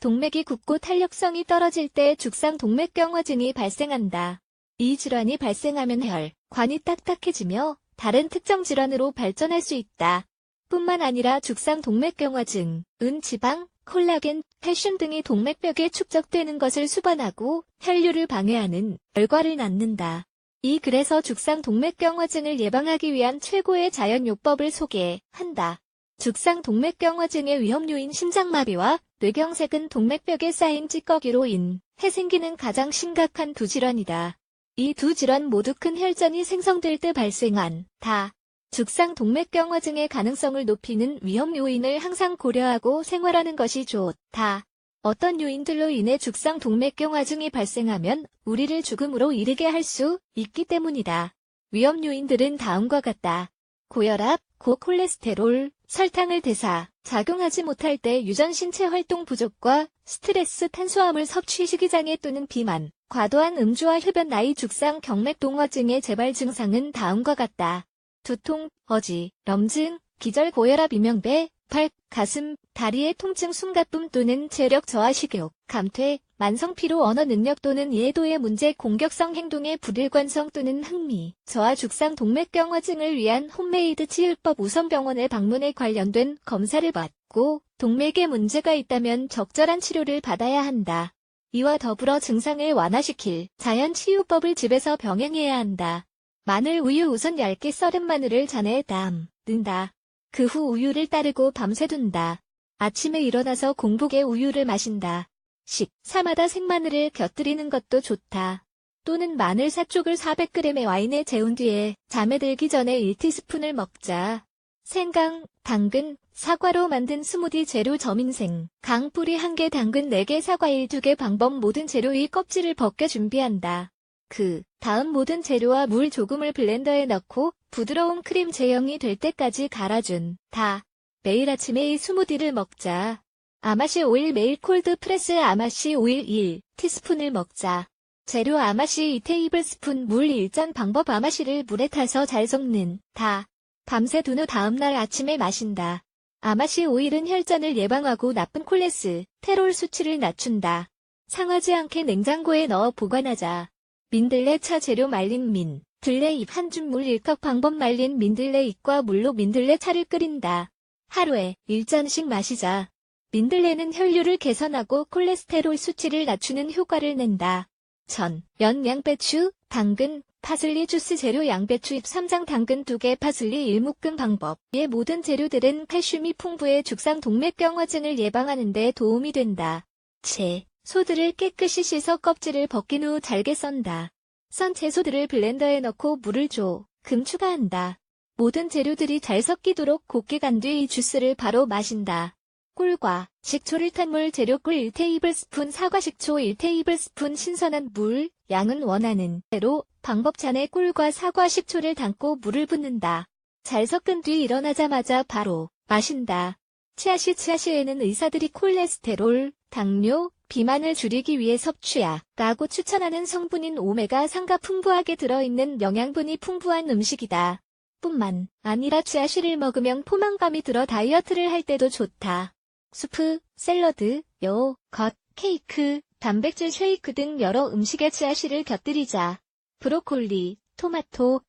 동맥이 굳고 탄력성이 떨어질 때 죽상 동맥경화증이 발생한다. 이 질환이 발생하면 혈, 관이 딱딱해지며 다른 특정 질환으로 발전할 수 있다. 뿐만 아니라 죽상 동맥경화증, 은 지방, 콜라겐, 칼슘 등이 동맥벽에 축적되는 것을 수반하고 혈류를 방해하는 결과를 낳는다. 이 글에서 죽상 동맥경화증을 예방하기 위한 최고의 자연요법을 소개한다. 죽상 동맥경화증의 위험 요인 심장마비와 뇌경색은 동맥벽에 쌓인 찌꺼기로 인해 생기는 가장 심각한 두 질환이다. 이 두 질환 모두 큰 혈전이 생성될 때 발생한 다. 죽상 동맥경화증의 가능성을 높이는 위험 요인을 항상 고려하고 생활하는 것이 좋다. 어떤 요인들로 인해 죽상 동맥경화증이 발생하면 우리를 죽음으로 이르게 할 수 있기 때문이다. 위험 요인들은 다음과 같다. 고혈압, 고콜레스테롤, 설탕을 대사, 작용하지 못할 때 유전 신체 활동 부족과 스트레스 탄수화물 섭취 시기장애 또는 비만, 과도한 음주와 흡연 나이 죽상 경맥 동화증의 재발 증상은 다음과 같다. 두통, 어지, 염증, 기절 고혈압 이명배, 팔, 가슴, 다리의 통증 숨가쁨 또는 체력 저하 식욕, 감퇴, 만성피로 언어 능력 또는 이해도의 문제 공격성 행동의 불일관성 또는 흥미, 저하 죽상 동맥경 화증을 위한 홈메이드 치유법 우선병원에 방문해 관련된 검사를 받고 동맥에 문제가 있다면 적절한 치료를 받아야 한다. 이와 더불어 증상을 완화시킬 자연 치유법을 집에서 병행해야 한다. 마늘 우유 우선 얇게 썰은 마늘을 잔에 담는다. 그 후 우유를 따르고 밤새 둔다. 아침에 일어나서 공복에 우유를 마신다. 식, 사마다 생마늘을 곁들이는 것도 좋다. 또는 마늘 사쪽을 400g의 와인에 재운 뒤에 잠에 들기 전에 1티스푼을 먹자. 생강, 당근, 사과로 만든 스무디 재료 점인생, 강뿌리 1개 당근 4개 사과일 2개 방법 모든 재료의 껍질을 벗겨 준비한다. 그 다음 모든 재료와 물 조금을 블렌더에 넣고 부드러운 크림 제형이 될 때까지 갈아준 다. 매일 아침에 이 스무디를 먹자. 아마시 오일 매일 콜드 프레스 아마시 오일 1 티스푼을 먹자. 재료 아마시 2 테이블스푼 물 1잔 방법 아마시를 물에 타서 잘 섞는 다. 밤새 둔 후 다음날 아침에 마신다. 아마시 오일은 혈전을 예방하고 나쁜 콜레스 테롤 수치를 낮춘다. 상하지 않게 냉장고에 넣어 보관하자. 민들레 차 재료 말린 민, 들레 잎 한 줌물 1컵 방법 말린 민들레 잎과 물로 민들레 차를 끓인다. 하루에 1잔씩 마시자. 민들레는 혈류를 개선하고 콜레스테롤 수치를 낮추는 효과를 낸다. 전, 연, 양배추, 당근, 파슬리 주스 재료 양배추 잎 3장 당근 2개 파슬리 1묶음 방법. 의 모든 재료들은 칼슘이 풍부해 죽상 동맥경화증을 예방하는 데 도움이 된다. 채, 소들을 깨끗이 씻어 껍질을 벗긴 후 잘게 썬다. 썬 채소들을 블렌더에 넣고 물을 조금 추가한다. 모든 재료들이 잘 섞이도록 곱게 간 뒤 이 주스를 바로 마신다. 꿀과 식초를 탄 물 재료 꿀 1테이블스푼 사과 식초 1테이블스푼 신선한 물 양은 원하는 대로 방법 잔에 꿀과 사과 식초를 담고 물을 붓는다. 잘 섞은 뒤 일어나자마자 바로 마신다. 치아시 치아시에는 의사들이 콜레스테롤, 당뇨, 비만을 줄이기 위해 섭취하라고 추천하는 성분인 오메가3가 풍부하게 들어있는 영양분이 풍부한 음식이다. 뿐만 아니라 치아씨를 먹으면 포만감이 들어 다이어트를 할 때도 좋다. 수프, 샐러드, 요, 겉, 케이크, 단백질 쉐이크 등 여러 음식에 치아씨를 곁들이자. 브로콜리, 토마토,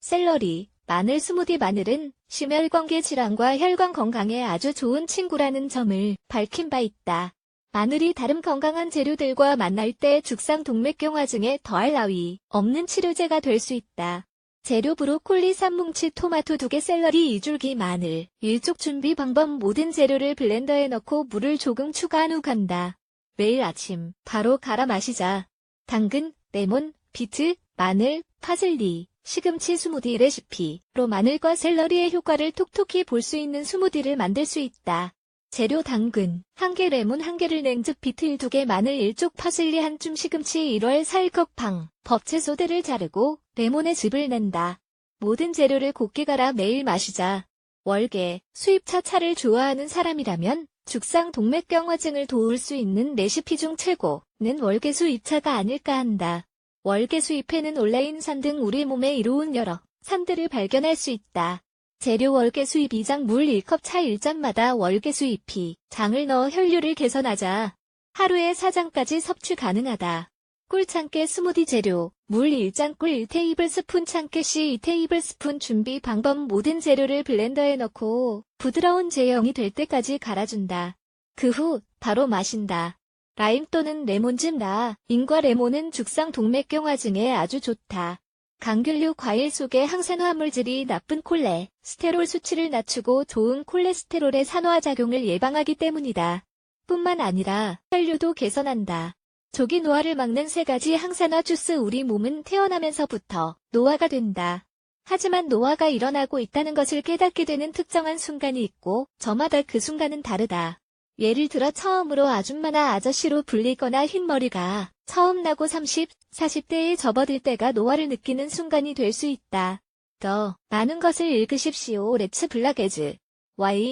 샐러리, 마늘 스무디 마늘은 심혈관계 질환과 혈관 건강에 아주 좋은 친구라는 점을 밝힌 바 있다. 마늘이 다른 건강한 재료들과 만날 때 죽상 동맥경화증에 더할 나위 없는 치료제가 될 수 있다. 재료 브로콜리 3뭉치 토마토 2개 샐러리 2줄기 마늘 1쪽 준비 방법 모든 재료를 블렌더에 넣고 물을 조금 추가한 후 간다. 매일 아침 바로 갈아 마시자. 당근, 레몬, 비트, 마늘, 파슬리, 시금치 스무디 레시피로 마늘과 샐러리의 효과를 톡톡히 볼 수 있는 스무디를 만들 수 있다. 재료 당근 1개 레몬 1개를 냉즉 비틀 2개 마늘 1쪽 파슬리 한줌 시금치 1월 살컵방 법채 소대를 자르고 레몬의 즙을 낸다. 모든 재료를 곱게 갈아 매일 마시자. 월계 수입차 차를 좋아하는 사람이라면 죽상 동맥경화증을 도울 수 있는 레시피 중 최고는 월계 수입차가 아닐까 한다. 월계 수입에는 온라인 산 등 우리 몸에 이로운 여러 산들을 발견할 수 있다. 재료 월계 수입 2장 물 1컵 차 1잔마다 월계 수입이 장을 넣어 혈류를 개선하자 하루에 4장까지 섭취 가능하다. 꿀 참깨 스무디 재료 물 1잔 꿀 1테이블스푼 참깨 씨 2테이블스푼 준비 방법 모든 재료를 블렌더에 넣고 부드러운 제형이 될 때까지 갈아준다. 그 후 바로 마신다. 라임 또는 레몬즙 나 인과 레몬은 죽상 동맥경화증에 아주 좋다. 강균류 과일 속의 항산화물질이 나쁜 콜레, 스테롤 수치를 낮추고 좋은 콜레스테롤의 산화작용을 예방하기 때문이다. 뿐만 아니라 혈류도 개선한다. 조기 노화를 막는 세 가지 항산화 주스 우리 몸은 태어나면서부터 노화가 된다. 하지만 노화가 일어나고 있다는 것을 깨닫게 되는 특정한 순간이 있고 저마다 그 순간은 다르다. 예를 들어 처음으로 아줌마나 아저씨로 불리거나 흰머리가 처음 나고 30, 40대에 접어들 때가 노화를 느끼는 순간이 될 수 있다. 더 많은 것을 읽으십시오. 레츠 블락에즈. Y